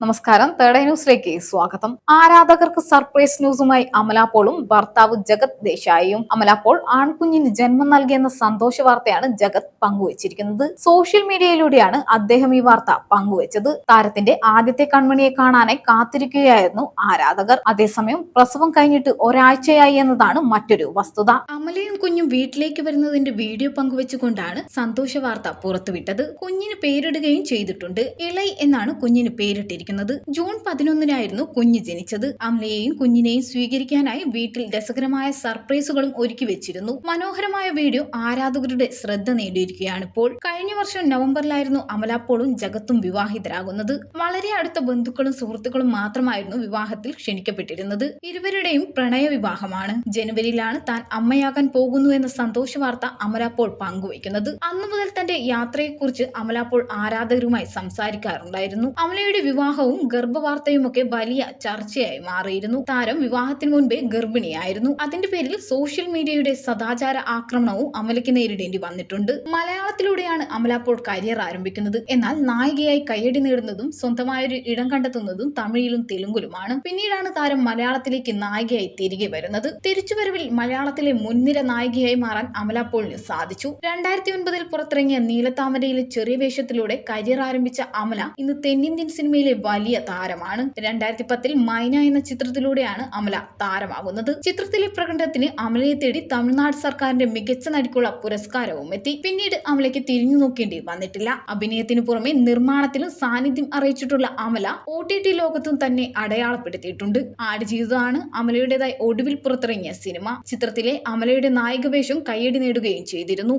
നമസ്കാരം. തേർഡ് ന്യൂസിലേക്ക് സ്വാഗതം. ആരാധകർക്ക് സർപ്രൈസ് ന്യൂസുമായി അമല പോളും ഭർത്താവ് ജഗത് ദേശായിയും. അമല പോൾ ആൺകുഞ്ഞിന് ജന്മം നൽകിയെന്ന സന്തോഷ വാർത്തയാണ് ജഗത് പങ്കുവച്ചിരിക്കുന്നത്. സോഷ്യൽ മീഡിയയിലൂടെയാണ് അദ്ദേഹം ഈ വാർത്ത പങ്കുവച്ചത്. താരത്തിന്റെ ആദ്യത്തെ കൺമണിയെ കാണാനായി കാത്തിരിക്കുകയായിരുന്നു ആരാധകർ. അതേസമയം പ്രസവം കഴിഞ്ഞിട്ട് ഒരാഴ്ചയായി എന്നതാണ് മറ്റൊരു വസ്തുത. അമലയും കുഞ്ഞും വീട്ടിലേക്ക് വരുന്നതിന്റെ വീഡിയോ പങ്കുവെച്ചുകൊണ്ടാണ് സന്തോഷ വാർത്ത പുറത്തുവിട്ടത്. കുഞ്ഞിന് പേരിടുകയും ചെയ്തിട്ടുണ്ട്. ഇളൈ എന്നാണ് കുഞ്ഞിന് പേരിട്ടിരിക്കുന്നത്. ജൂൺ പതിനൊന്നിനായിരുന്നു കുഞ്ഞ് ജനിച്ചത്. അമ്മയെയും കുഞ്ഞിനെയും സ്വീകരിക്കാനായി വീട്ടിൽ രസകരമായ സർപ്രൈസുകളും ഒരുക്കി വെച്ചിരുന്നു. മനോഹരമായ വീഡിയോ ആരാധകരുടെ ശ്രദ്ധ നേടിയിരിക്കുകയാണ് ഇപ്പോൾ കഴിഞ്ഞ വർഷം നവംബറിലായിരുന്നു അമലാപ്പോളും ജഗത്തും വിവാഹിതരാകുന്നത്. വളരെ അടുത്ത ബന്ധുക്കളും സുഹൃത്തുക്കളും മാത്രമായിരുന്നു വിവാഹത്തിൽ ക്ഷണിക്കപ്പെട്ടിരുന്നത്. ഇരുവരുടെയും പ്രണയ വിവാഹമാണ് ജനുവരിയിലാണ് താൻ അമ്മയാകാൻ പോകുന്നു എന്ന സന്തോഷ വാർത്ത അമലാപ്പോൾ പങ്കുവയ്ക്കുന്നത്. അന്നു മുതൽ തന്റെ യാത്രയെക്കുറിച്ച് അമലാപ്പോൾ ആരാധകരുമായി സംസാരിക്കാറുണ്ടായിരുന്നു. അമലയുടെ വിവാഹവും ഗർഭവാർത്തയും ഒക്കെ വലിയ ചർച്ചയായി മാറിയിരുന്നു. താരം വിവാഹത്തിന് മുൻപേ ഗർഭിണിയായിരുന്നു. അതിന്റെ പേരിൽ സോഷ്യൽ മീഡിയയുടെ സദാചാര ആക്രമണവും അമലയ്ക്ക് നേരിടേണ്ടി വന്നിട്ടുണ്ട്. മലയാളത്തിലൂടെയാണ് അമല അപ്പോൾ കരിയർ ആരംഭിക്കുന്നത്. എന്നാൽ നായികയായി കയ്യടി നേടുന്നതും സ്വന്തമായൊരു ഇടം കണ്ടെത്തുന്നതും തമിഴിലും തെലുങ്കിലുമാണ്. പിന്നീടാണ് താരം മലയാളത്തിലേക്ക് നായികയായി തിരികെ വരുന്നത്. തിരിച്ചുവരവിൽ മലയാളത്തിലെ മുൻനിര നായികയായി മാറാൻ അമല പോളിന് സാധിച്ചു. രണ്ടായിരത്തി ഒൻപതിൽ പുറത്തിറങ്ങിയ നീലത്താമരയിലെ ചെറിയ വേഷത്തിലൂടെ കരിയർ ആരംഭിച്ച അമല ഇന്ന് തെന്നിന്ത്യൻ സിനിമയിലെ വലിയ താരമാണ്. രണ്ടായിരത്തി പത്തിൽ മൈന എന്ന ചിത്രത്തിലൂടെയാണ് അമല താരമാകുന്നത്. ചിത്രത്തിലെ പ്രകടനത്തിന് അമലയെ തേടി തമിഴ്നാട് സർക്കാരിന്റെ മികച്ച നടിക്കുള്ള പുരസ്കാരവും എത്തി. പിന്നീട് അമലയ്ക്ക് തിരിഞ്ഞു നോക്കേണ്ടി വന്നിട്ടില്ല. അഭിനയത്തിന് പുറമെ നിർമ്മാണത്തിലും സാന്നിധ്യം അറിയിച്ചിട്ടുള്ള അമല ഒ ടി ടി ലോകത്തും തന്നെ അടയാളപ്പെടുത്തിയിട്ടുണ്ട്. ആടുജീവിതമാണ് അമലയുടേതായി ഒടുവിൽ പുറത്തിറങ്ങിയ സിനിമ. ചിത്രത്തിലെ അമലയുടെ നായിക വേഷം കയ്യടി നേടുകയും ചെയ്തിരുന്നു.